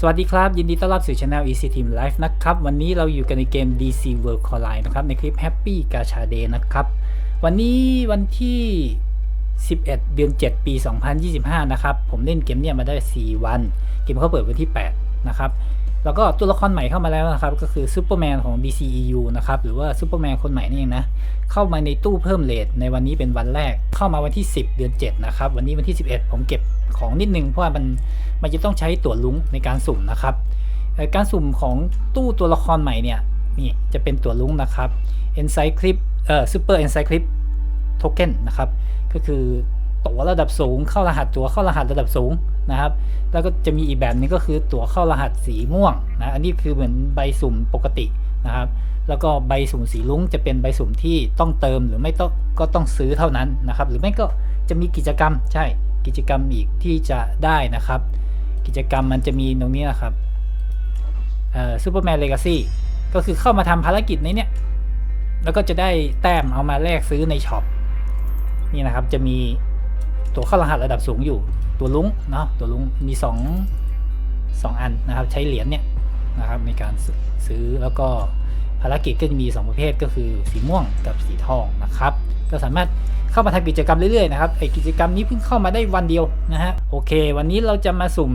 สวัสดีครับ ยินดีต้อนรับสู่ช anel EC Team Live นะครับ วันนี้เราอยู่กันในเกม DC World Collide นะครับ ในคลิป Happy Gacha Day นะครับ วันนี้วันที่ 11 เดือน 7 ปี 2025 นะครับ ผมเล่นเกมเนี่ยมาได้ 4 วัน เกมเขาเปิดวันที่ 8 นะครับ แล้วก็ตัวละครใหม่เข้ามาแล้วนะครับ ก็คือซูเปอร์แมนของ DCEU นะครับ หรือว่าซูเปอร์แมนคนใหม่นี่เองนะ เข้ามาในตู้เพิ่มเลทในวันนี้เป็นวันแรก เข้ามาวันที่ 10 เดือน 7 นะครับ วันนี้วันที่ 11 ผมเก็บ ของนิดนึงเพราะว่ามันมันจะต้องใช้ตัวลุ้งในการสุ่มนะครับ การสุ่มของตู้ตัวละครใหม่เนี่ยนี่จะเป็นตัวลุ้งนะครับ Encyclip เอ่อ Super Encyclip Token นะครับ ก็คือตั๋วระดับสูงเข้ารหัสตั๋วเข้ารหัสระดับสูงนะครับ แล้วก็จะมีอีกแบบนึงก็คือตั๋วเข้ารหัสสีม่วงนะอันนี้คือเหมือนใบสุ่มปกตินะครับแล้วก็ใบสุ่มสีลุ้งจะเป็นใบสุ่มที่ต้องเติมหรือไม่ต้องก็ต้องซื้อเท่านั้นนะครับ หรือไม่ก็จะมีกิจกรรมใช่ กิจกรรมอีกที่จะได้นะครับ กิจกรรมมันจะมีตรงนี้นะครับเอ่อซูเปอร์แมนเลกาซี่ก็คือเข้ามาทำภารกิจในเนี้ยแล้วก็จะได้แต้มเอามาแลกซื้อในช็อปนี่นะครับจะมีตัวเข้ารหัสระดับสูงอยู่ ตัวลุงเนาะตัวลุงมีสองสองอันนะครับใช้เหรียญเนี่ยนะครับในการซื้อซื้อแล้วก็ภารกิจก็จะมี 2 ประเภทก็คือสีม่วงกับสีทองนะครับ ก็สามารถ เข้ามาทำกิจกรรมเรื่อยๆนะครับไอกิจกรรมนี้เพิ่งเข้ามาได้วันเดียวนะฮะโอเค วันนี้เราจะมาสุ่ม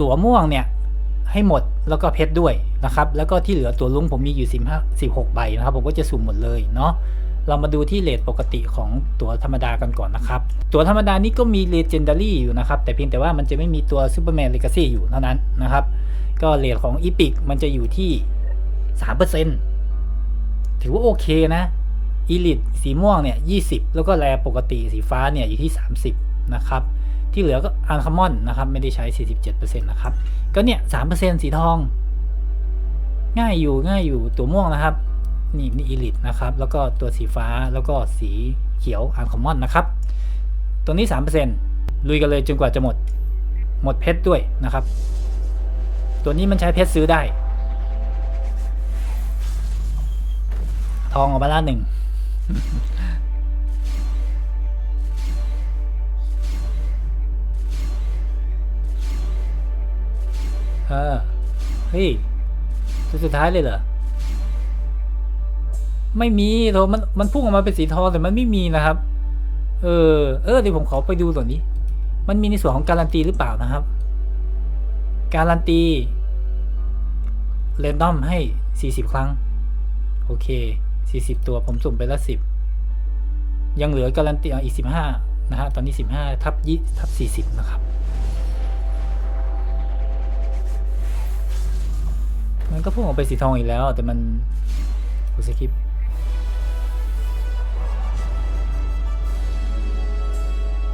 ตั๋วม่วงเนี่ยให้หมดแล้วก็เพชรด้วยนะครับ แล้วก็ที่เหลือตัวลุงผมมีอยู่15 16ใบนะครับ ผมก็จะสุ่มหมดเลยเนาะเรามาดูที่เลทปกติของตั๋วธรรมดากันก่อนนะครับ ตั๋วธรรมดานี่ก็มี Legendary อยู่นะครับ แต่เพียงแต่ว่ามันจะไม่มีตัว Superman Legacy อยู่เท่านั้นนะครับ ก็เลทของ Epic มันจะอยู่ที่ 3%ถือว่าโอเคนะ อีลิทสีม่วงเนี่ย20แล้วก็แรปกติสีฟ้าเนี่ยอยู่ที่ 30 นะครับ ที่เหลือก็อันคอมมอนนะครับ ไม่ได้ใช้ 47%นะครับ ก็เนี่ย3%สีทอง ง่ายอยู่ง่ายอยู่ตัวม่วงนะครับ นี่นี่อีลิทนะครับ แล้วก็ตัวสีฟ้าแล้วก็สีเขียวอันคอมมอนนะครับ ตัวนี้ 3%ลุยกันเลยจนกว่าจะหมด หมดเพชรด้วยนะครับ ตัวนี้มันใช้เพชรซื้อได้ ทองออกมาละหนึ่ง เออ เฮ้ยตัวสุดท้ายเลยเหรอ ไม่มีโทมัน มันพุ่งออกมาเป็นสีทองแต่มันไม่มีนะครับ เออ เออเดี๋ยวผมขอไปดูตัวนี้ มันมีในส่วนของการันตีหรือเปล่านะครับ การันตีเรนดอมให้ 40 ครั้ง โอเค 40ตัวผมสุ่มไปละ10ยังเหลือการันตีอะอีก15นะฮะตอนนี้15ทับยี่ทับ40นะครับ มันก็พุ่งออกไปสีทองอีกแล้ว แต่มันกูสคริปต์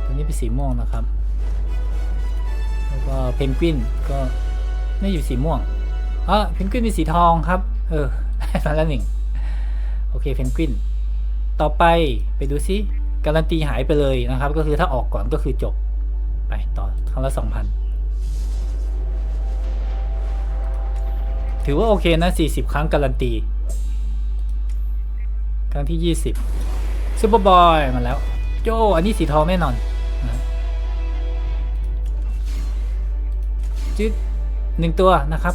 ตัวนี้เป็นสีม่วงนะครับ แล้วก็เพนกวินก็ไม่อยู่สีม่วงอะเพนกวินเป็นสีทองครับ เออได้มาแล้วหนึ่ง โอเคเพนกวินต่อไปไปดูซิการันตีหายไปเลยนะครับ ก็คือถ้าออกก่อนก็คือจบ ไปต่อครั้งละสองพันถือว่าโอเคนะ 40 ครั้งการันตี ครั้งที่ 20ซูเปอร์บอยมาแล้ว โจอันนี้สีทองแน่นอนนะจึ๊ดหนึ่งตัวนะครับ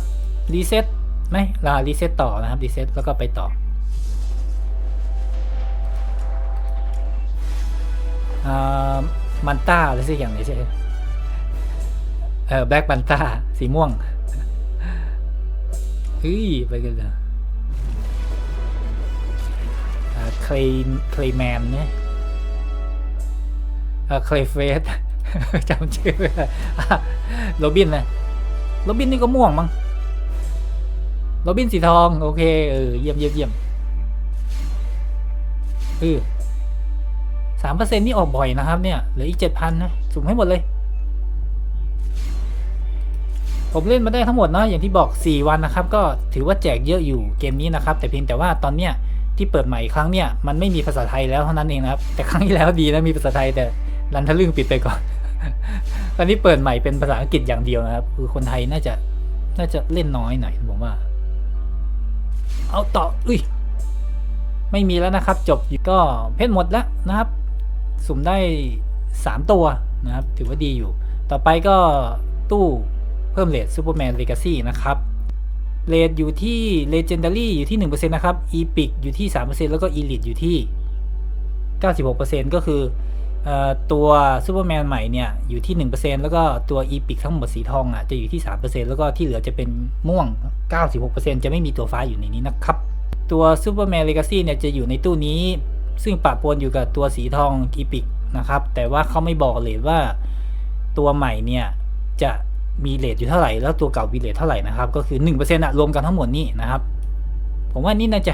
รีเซ็ตไหมลารีเซ็ตต่อนะครับ รีเซ็ตแล้วก็ไปต่อ มันต้าอะไรสักอย่างนี้ใช่ไหมเออแบล็กมันต้าสีม่วงเฮ้ยไปกันเลยเคลเคลแมนเนี่ยเคลเฟสจำชื่อโรบินนะโรบินนี่ก็ม่วงมั้งโรบินสีทอง โอเค เออ เยี่ยมเยี่ยมเยี่ยมเออ สามเปอร์เซ็นต์นี่ออกบ่อยนะครับเนี่ยเหลืออีกเจ็ดพันนะสุ่มให้หมดเลย ผมเล่นมาได้ทั้งหมดเนาะอย่างที่บอก4วันนะครับ ก็ถือว่าแจกเยอะอยู่เกมนี้นะครับ แต่เพียงแต่ว่าตอนเนี้ยที่เปิดใหม่อีกครั้งเนี่ยมันไม่มีภาษาไทยแล้วเท่านั้นเองนะครับแต่ครั้งที่แล้วดีนะมีภาษาไทยแต่รันทะลึ่งปิดไปก่อน ตอนนี้เปิดใหม่เป็นภาษาอังกฤษอย่างเดียวนะครับ คือคนไทยน่าจะน่าจะเล่นน้อยหน่อยผมว่า เอาต่ออุ้ยไม่มีแล้วนะครับ จบก็เพชรหมดแล้วนะครับ สุ่มได้ 3 ตัวนะครับ ถือว่าดีอยู่ ต่อไปก็ตู้เพิ่มเลทซูเปอร์แมนเลกาซี่นะครับเลทอยู่ที่เลเจนดารี่อยู่ที่ 1%นะครับอีพิกอยู่ที่ 3%แล้วก็อีลิทอยู่ที่ 96%ก็คือเอ่อตัวซูเปอร์แมนใหม่เนี่ยอยู่ที่ 1%แล้วก็ตัวอีพิกทั้งหมดสีทองอะจะอยู่ที่ 3%แล้วก็ที่เหลือจะเป็นม่วง 96%จะไม่มีตัวฟ้าอยู่ในนี้นะครับ ตัวซูเปอร์แมนเลกาซี่เนี่ยจะอยู่ในตู้นี้ ซึ่งปะปนอยู่กับตัวสีทองอีพิกนะครับ แต่ว่าเขาไม่บอกเลยว่าตัวใหม่เนี่ยจะมีเลทอยู่เท่าไหร่ แล้วตัวเก่ามีเลทเท่าไหร่นะครับ ก็คือ1%อะรวมกันทั้งหมดนี่นะครับ ผมว่านี่น่าจะ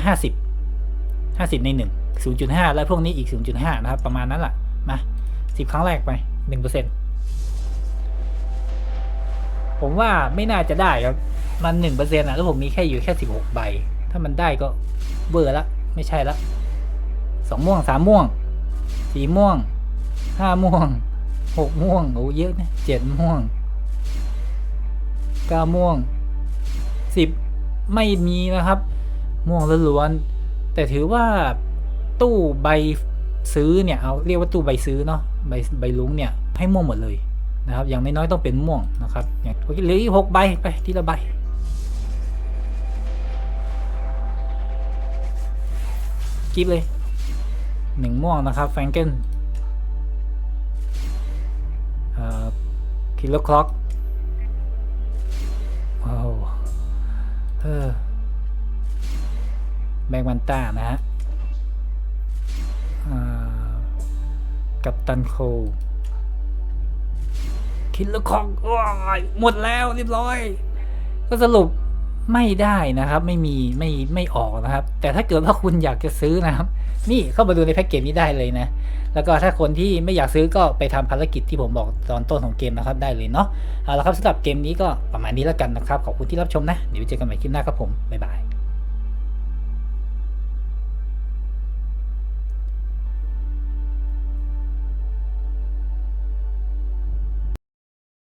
50 50 ใน 1 0.5 แล้วพวกนี้อีก 0.5 นะครับ ประมาณนั้นแหละมา10 ครั้งแรกไป 1%ผมว่าไม่น่าจะได้ครับมัน1%อะแล้วผมมีแค่อยู่แค่ 16 ใบ ถ้ามันได้ก็เบอร์ละ ไม่ใช่ละ สองม่วงสามม่วงสี่ม่วงห้าม่วงหกม่วงโอ้เยอะนะเจ็ดม่วงเก้าม่วงสิบไม่มีนะครับ ม่วงล้วนๆแต่ถือว่าตู้ใบซื้อเนี่ยเอาเรียกว่าตู้ใบซื้อเนาะใบใบลุงเนี่ยให้ม่วงหมดเลยนะครับ อย่างน้อยๆต้องเป็นม่วงนะครับอย่างเหลืออีกหกใบไปทีละใบกิฟเลย หนึ่งม่วงนะครับแฟรงเกนคิลล์คล็อกว้าวเอแบงมันต้านะฮะอ่ากับตันโคคิลล์คล็อกหมดแล้วเรียบร้อย ก็สรุป ไม่ได้นะครับ ไม่มีไม่ไม่ออกนะครับ แต่ถ้าเกิดว่าคุณอยากจะซื้อนะครับ นี่เข้ามาดูในแพ็กเกจนี้ได้เลยนะแล้วก็ถ้าคนที่ไม่อยากซื้อก็ไปทำภารกิจที่ผมบอกตอนต้นของเกมนะครับได้เลยเนาะเอาละครับสำหรับเกมนี้ก็ประมาณนี้แล้วกันนะครับขอบคุณที่รับชมนะเดี๋ยวเจอกันใหม่คลิปหน้าครับผมบ๊ายบาย